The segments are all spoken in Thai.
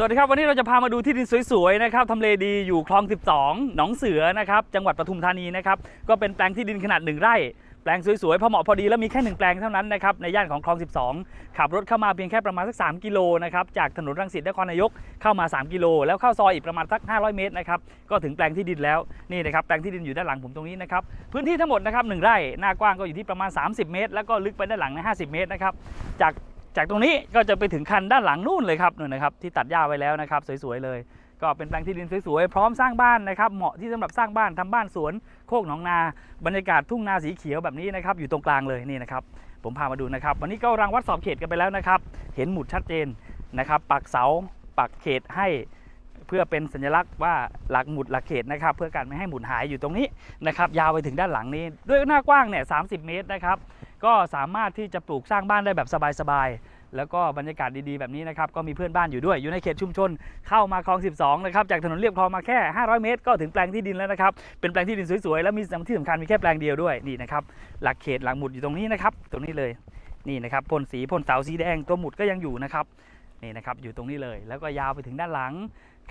สวัสดีครับ วันนี้เราจะพามาดูที่ดินสวยๆนะครับทำเลดีอยู่คลอง 12 หนองเสือนะครับจังหวัดปทุมธานีนะครับก็เป็นแปลงที่ดินขนาดหนึ่งไร่ แปลงสวยๆพอเหมาะพอดีแล้วมีแค่หนึ่งแปลงเท่านั้นนะครับในย่านของคลอง 12 ขับรถเข้ามาเพียงแค่ประมาณสัก 3 กิโลนะครับจากถนนรังสิตนครนายกเข้ามา 3 กิโล แล้วเข้าซอยอีกประมาณสัก 500 เมตรนะครับก็ถึงแปลงที่ดินแล้วนี่นะครับแปลงที่ดินอยู่ด้านหลังผมตรงนี้นะครับพื้นที่ทั้งหมดนะครับหนึ่งไร่หน้ากว้างก็อยู่ที่ประมาณ 30 เมตร แล้วก็ลึกไปด้านหลังน50 เมตรนะครับจาก จากตรงนี้ก็จะไปถึงคันด้านหลังนู่นเลยครับนู่นนะครับที่ตัดหญ้าไว้แล้วนะครับสวยๆเลย ก็เป็นแปลงที่ดินสวยๆพร้อมสร้างบ้านนะครับเหมาะที่สำหรับสร้างบ้านทำบ้านสวนโคกหนองนาบรรยากาศทุ่งนาสีเขียวแบบนี้นะครับอยู่ตรงกลางเลยนี่นะครับผมพามาดูนะครับ วันนี้ก็รังวัดสอบเขตกันไปแล้วนะครับ เห็นหมุดชัดเจนนะครับปักเสาปักเขตให้เพื่อเป็นสัญลักษณ์ว่าหลักหมุดหลักเขตนะครับ เพื่อการไม่ให้หมุดหายอยู่ตรงนี้นะครับ ยาวไปถึงด้านหลังนี้ ด้วยหน้ากว้างเนี่ยสาเมตรนะครับ ก็สามารถที่จะปลูกสร้างบ้านได้แบบสบายๆ แล้วก็บรรยากาศดีๆ แบบนี้นะครับ ก็มีเพื่อนบ้านอยู่ด้วย อยู่ในเขตชุมชน เข้ามาคลอง 12 นะครับ จากถนนเรียบคลองมาแค่ 500 เมตร ก็ถึงแปลงที่ดินแล้วนะครับ เป็นแปลงที่ดินสวยๆ แล้วมีที่สำคัญมีแค่แปลงเดียวด้วย นี่นะครับ หลักเขตหลักหมุดอยู่ตรงนี้นะครับ ตรงนี้เลย นี่นะครับ พ่นสีพ่นเสาสีแดง ตัวหมุดก็ยังอยู่นะครับ นี่นะครับ อยู่ตรงนี้เลย แล้วก็ยาวไปถึงด้านหลัง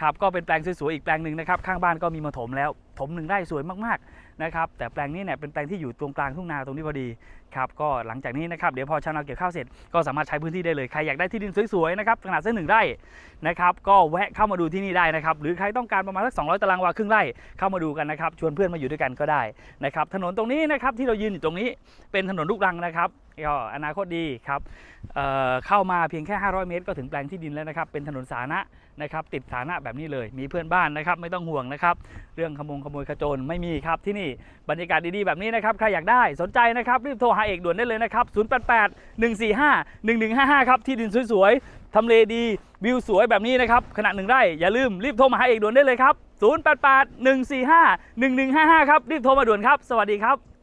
ครับก็เป็นแปลงสวยๆอีกแปลงหนึ่งนะครับข้างบ้านก็มีมาถมแล้วถมหนึ่งไร่สวยมากๆนะครับแต่แปลงนี้เนี่ยเป็นแปลงที่อยู่ตรงกลางทุ่งนาตรงนี้พอดีครับก็หลังจากนี้นะครับเดี๋ยวพอชาวนาเกี่ยวข้าวเสร็จก็สามารถใช้พื้นที่ได้เลยใครอยากได้ที่ดินสวยๆนะครับขนาดเส้นหนึ่งไร่นะครับก็แวะเข้ามาดูที่นี่ได้นะครับหรือใครต้องการประมาณสัก200 ตารางวาครึ่งไร่เข้ามาดูกันนะครับชวนเพื่อนมาอยู่ด้วยกันก็ได้นะครับถนนตรงนี้นะครับที่เรายืนอยู่ตรงนี้เป็นถนนลูกรังนะครับก็อนาคตดีครับเเข้ามาเพียงแค่ 500 เมตร ก็ถึงแปลงที่ดินแล้วนะครับเป็นถนนสาธารณะนะครับติดสาธารณะแบบนี้เลย มีเพื่อนบ้านนะครับไม่ต้องห่วงนะครับ เรื่องขโมงขโมยขโจรไม่มีครับที่นี่บรรยากาศดีๆแบบนี้นะครับใครอยากได้สนใจนะครับรีบโทรหาเอกด่วนได้เลยนะครับ 088 145 1155 ครับที่ดินสวยๆทำเลดีวิวสวยแบบนี้นะครับขณะหนึ่งไร่อย่าลืมรีบโทรมาหาเอกด่วนได้เลยครับ 088 145 1155 ครับรีบโทรมาด่วนครับ สวัสดีครับ